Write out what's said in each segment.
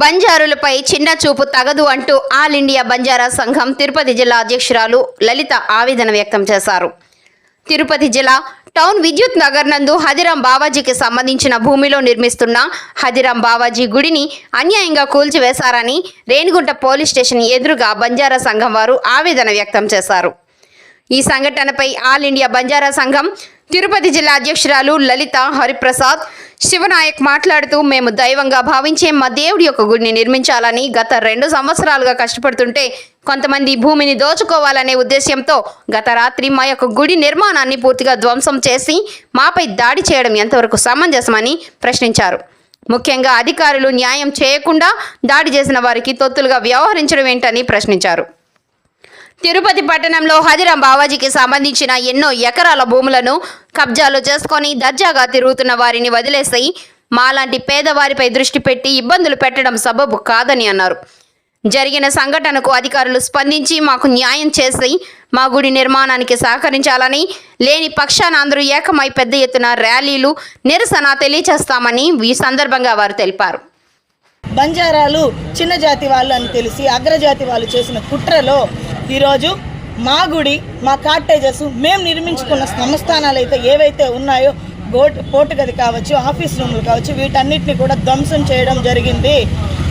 బంజారులపై చిన్న చూపు తగదు అంటూ ఆల్ ఇండియా బంజారా సంఘం తిరుపతి జిల్లా అధ్యక్షురాలు లలిత ఆవేదన వ్యక్తం చేశారు. తిరుపతి జిల్లా టౌన్ విద్యుత్ నగర్ నందు హదిరాం బావాజీకి సంబంధించిన భూమిలో నిర్మిస్తున్న హదిరాం బావాజీ గుడిని అన్యాయంగా కూల్చివేశారని రేణిగుంట పోలీస్ స్టేషన్ ఎదురుగా బంజారా సంఘం వారు ఆవేదన వ్యక్తం చేశారు. ఈ సంఘటనపై ఆల్ ఇండియా బంజారా సంఘం తిరుపతి జిల్లా అధ్యక్షురాలు లలిత హరిప్రసాద్ శివనాయక్ మాట్లాడుతూ మేము దైవంగా భావించే మా దేవుడి యొక్క గుడిని నిర్మించాలని గత రెండు సంవత్సరాలుగా కష్టపడుతుంటే కొంతమంది భూమిని దోచుకోవాలనే ఉద్దేశ్యంతో గత రాత్రి మా యొక్క గుడి నిర్మాణాన్ని పూర్తిగా ధ్వంసం చేసి మాపై దాడి చేయడం ఎంతవరకు సమంజసమని ప్రశ్నించారు. ముఖ్యంగా అధికారులు న్యాయం చేయకుండా దాడి చేసిన వారికి తొత్తులుగా వ్యవహరించడం ఏంటని ప్రశ్నించారు. తిరుపతి పట్టణంలో హదిరాం బావాజీకి సంబంధించిన ఎన్నో ఎకరాల భూములను కబ్జాలు చేసుకొని దర్జాగా తిరుగుతున్న వారిని వదిలేసి మాలాంటి పేదవారిపై దృష్టి పెట్టి ఇబ్బందులు పెట్టడం సబబు కాదని అన్నారు. జరిగిన సంఘటనకు అధికారులు స్పందించి మాకు న్యాయం చేసి మా గుడి నిర్మాణానికి సహకరించాలని లేని పక్షాన అందరూ ఏకమై పెద్ద ఎత్తున ర్యాలీలు నిరసన తెలియచేస్తామని ఈ సందర్భంగా వారు తెలిపారు. బంజారాలు చిన్న జాతి వాళ్ళు అని తెలిసి అగ్రజాతి వాళ్ళు చేసిన కుట్రలో ఈరోజు మా గుడి మా కాటేజెస్ మేము నిర్మించుకున్న సంస్థానాలు అయితే ఏవైతే ఉన్నాయో బోట్ కోర్టు గది కావచ్చు ఆఫీస్ రూములు కావచ్చు వీటన్నిటిని కూడా ధ్వంసం చేయడం జరిగింది.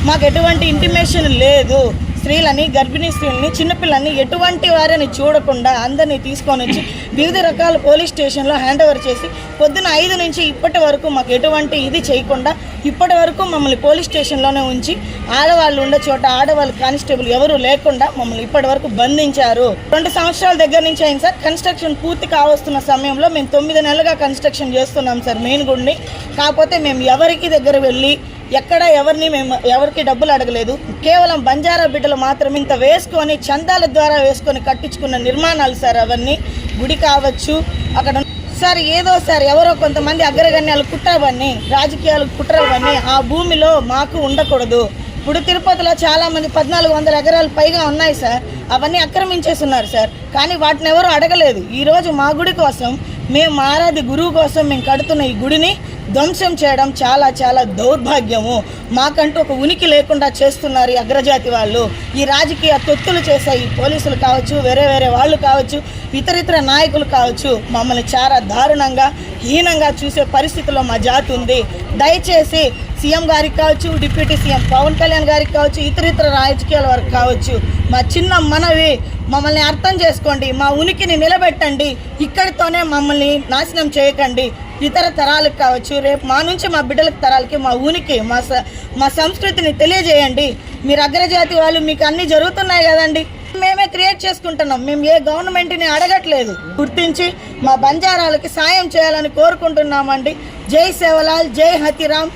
మాకు ఎటువంటి ఇంటిమేషన్ లేదు. స్త్రీలని గర్భిణీ స్త్రీలని చిన్నపిల్లల్ని ఎటువంటి వారిని చూడకుండా అందరినీ తీసుకొని వచ్చి వివిధ రకాల పోలీస్ స్టేషన్లో హ్యాండ్ ఓవర్ చేసి పొద్దున ఐదు నుంచి ఇప్పటి వరకు మాకు ఎటువంటి ఇది చేయకుండా ఇప్పటి వరకు మమ్మల్ని పోలీస్ స్టేషన్లోనే ఉంచి ఆడవాళ్ళు ఉండే చోట ఆడవాళ్ళు కానిస్టేబుల్ ఎవరు లేకుండా మమ్మల్ని ఇప్పటి వరకు బంధించారు. రెండు సంవత్సరాల దగ్గర నుంచి అయింది సార్. కన్స్ట్రక్షన్ పూర్తి కావస్తున్న సమయంలో మేము తొమ్మిది నెలలుగా కన్స్ట్రక్షన్ చేస్తున్నాం సార్ మెయిన్ గుడిని. కాకపోతే మేము ఎవరికి దగ్గర వెళ్ళి ఎక్కడ ఎవరిని మేము ఎవరికి డబ్బులు అడగలేదు. కేవలం బంజారా బిడ్డలు మాత్రం ఇంత వేసుకొని చందాల ద్వారా వేసుకొని కట్టించుకున్న నిర్మాణాలు సార్ అవన్నీ. గుడి కావచ్చు అక్కడ సార్ ఏదో సార్ ఎవరో కొంతమంది అగ్రగణ్యాలు కుట్రవన్నీ రాజకీయాలు కుట్రవన్నీ ఆ భూమిలో మాకు ఉండకూడదు. ఇప్పుడు తిరుపతిలో చాలామంది పద్నాలుగు వందల ఎకరాలు పైగా ఉన్నాయి సార్. అవన్నీ ఆక్రమించేస్తున్నారు సార్. కానీ వాటిని ఎవరు అడగలేదు. ఈరోజు మా గుడి కోసం మేము ఆరాధి గురువు కోసం మేము కడుతున్న ఈ గుడిని ధ్వంసం చేయడం చాలా చాలా దౌర్భాగ్యము. మాకంటూ ఒక ఉనికి లేకుండా చేస్తున్నారు ఈ అగ్రజాతి వాళ్ళు. ఈ రాజకీయ తొత్తులు చేసే ఈ పోలీసులు కావచ్చు వేరే వేరే వాళ్ళు కావచ్చు ఇతర ఇతర నాయకులు కావచ్చు మమ్మల్ని చాలా దారుణంగా హీనంగా చూసే పరిస్థితిలో మా జాతి ఉంది. దయచేసి సీఎం గారికి కావచ్చు డిప్యూటీ సీఎం పవన్ కళ్యాణ్ గారికి కావచ్చు ఇతర ఇతర రాజకీయాల వరకు కావచ్చు మా చిన్న మనవి మమ్మల్ని అర్థం చేసుకోండి మా ఉనికిని నిలబెట్టండి ఇక్కడితోనే మమ్మల్ని నాశనం చేయకండి. ఇతర తరాలకు కావచ్చు రేపు మా నుంచి మా బిడ్డల తరాలకి మా ఊనికి మా స- మా సంస్కృతిని తెలియజేయండి. మీరు అగ్రజాతి వాళ్ళు మీకు అన్నీ జరుగుతున్నాయి కదండి. మేమే క్రియేట్ చేసుకుంటున్నాం. మేము ఏ గవర్నమెంట్ని అడగట్లేదు. గుర్తించి మా బంజారాలకి సాయం చేయాలని కోరుకుంటున్నామండి. జై సేవలాల్ జై హతిరామ్.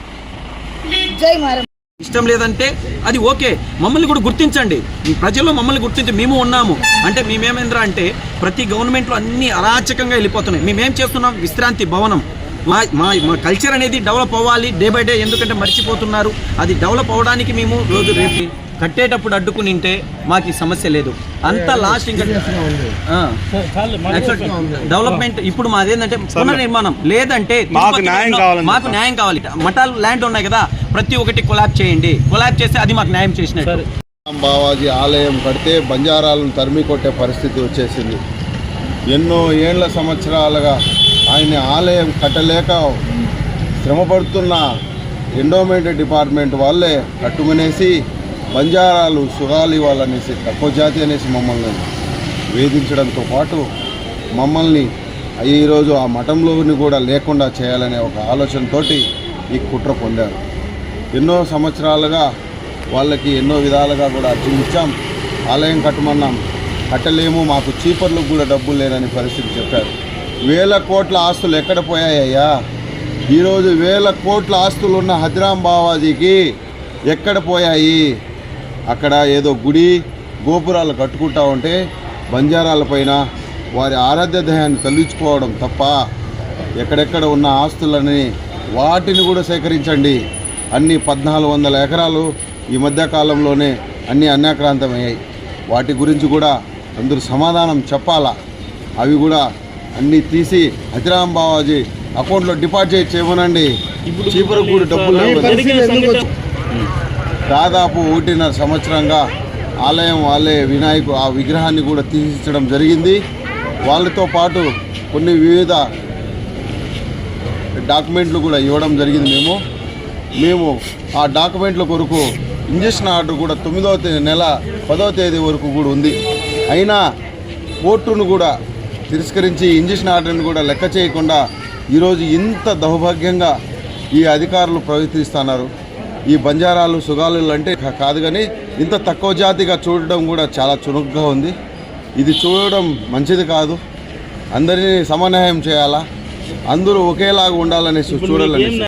జై మారం ఇష్టం లేదంటే అది ఓకే. మమ్మల్ని కూడా గుర్తించండి. ఈ ప్రజల్లో మమ్మల్ని గుర్తించి మేము ఉన్నాము. అంటే మేమేమేంద్రా అంటే ప్రతి గవర్నమెంట్లో అన్ని అరాచకంగా వెళ్ళిపోతున్నాయి. మేమేం చేస్తున్నాం? విశ్రాంతి భవనం. మా మా మా కల్చర్ అనేది డెవలప్ అవ్వాలి డే బై డే. ఎందుకంటే మర్చిపోతున్నారు. అది డెవలప్ అవ్వడానికి మేము రోజు రేపు కట్టేటప్పుడు అడ్డుకుని ఉంటే మాకు ఈ సమస్య లేదు. అంత లాస్ట్ ఇంకా డెవలప్మెంట్ ఇప్పుడు మాదేంటంటే పునర్నిర్మాణం. లేదంటే మాకు న్యాయం కావాలని మాకు న్యాయం కావాలి. మఠాలు ల్యాండ్ ఉన్నాయి కదా ప్రతి ఒక్కటి కొలాబ్ చేయండి. కొలాబ్ చేస్తే అది మాకు న్యాయం చేసినట్టు. బావాజీ ఆలయం కడితే బంజారాలను తరిమి కొట్టే పరిస్థితి వచ్చేసింది. ఎన్నో ఏండ్ల సంవత్సరాలుగా ఆయన ఆలయం కట్టలేక శ్రమపడుతున్న ఎండోమెంట్ డిపార్ట్మెంట్ వాళ్ళే కట్టుమనేసి బంజారాలు సుగాలి వాళ్ళనేసి తక్కువ జాతి అనేసి మమ్మల్ని వేధించడంతో పాటు మమ్మల్ని ఈరోజు ఆ మఠంలోని కూడా లేకుండా చేయాలనే ఒక ఆలోచనతోటి ఈ కుట్ర పొందారు. ఎన్నో సంవత్సరాలుగా వాళ్ళకి ఎన్నో విధాలుగా కూడా చూపించాం ఆలయం కట్టమన్నాం. కట్టలేము మాకు చీపర్లకు కూడా డబ్బులు లేనని పరిస్థితి చెప్పారు. వేల కోట్ల ఆస్తులు ఎక్కడ పోయాయ్యా ఈరోజు వేల కోట్ల ఆస్తులు ఉన్న హజరాం బావాజీకి ఎక్కడ పోయాయి? అక్కడ ఏదో గుడి గోపురాలు కట్టుకుంటా ఉంటే బంజారాలపైన వారి ఆరాధ్య దయాన్ని తల్లించుకోవడం తప్ప ఎక్కడెక్కడ ఉన్న ఆస్తులని వాటిని కూడా సేకరించండి అన్ని పద్నాలుగు వందల ఎకరాలు ఈ మధ్య కాలంలోనే అన్ని అన్యాక్రాంతమయ్యాయి వాటి గురించి కూడా అందరూ సమాధానం చెప్పాలా అవి కూడా అన్నీ తీసి హతిరాం బావాజీ అకౌంట్లో డిపాజిట్ చేయమనండి చీపురు కూడా డబ్బులు. దాదాపు ఒకటిన్నర సంవత్సరంగా ఆలయం వాళ్ళే వినాయకు ఆ విగ్రహాన్ని కూడా తీయించడం జరిగింది. వాళ్ళతో పాటు కొన్ని వివిధ డాక్యుమెంట్లు కూడా ఇవ్వడం జరిగింది మేము. మేము ఆ డాక్యుమెంట్ల కొరకు ఇంజక్షన్ ఆర్డర్ కూడా తొమ్మిదవ తేదీ నెల పదవ తేదీ వరకు కూడా ఉంది. అయినా కోర్టును కూడా తిరస్కరించి ఇంజక్షన్ ఆర్డర్ని కూడా లెక్క చేయకుండా ఈరోజు ఇంత దౌర్భాగ్యంగా ఈ అధికారులు ప్రవర్తిస్తున్నారు. ఈ బంజారాలు సుగాలు అంటే కాదు కానీ ఇంత తక్కువ జాతిగా చూడడం కూడా చాలా చురుగ్గా ఉంది. ఇది చూడడం మంచిది కాదు. అందరినీ సమన్వయం చేయాలా? అందరూ ఒకేలాగా ఉండాలనేసి చూడాలనేసి.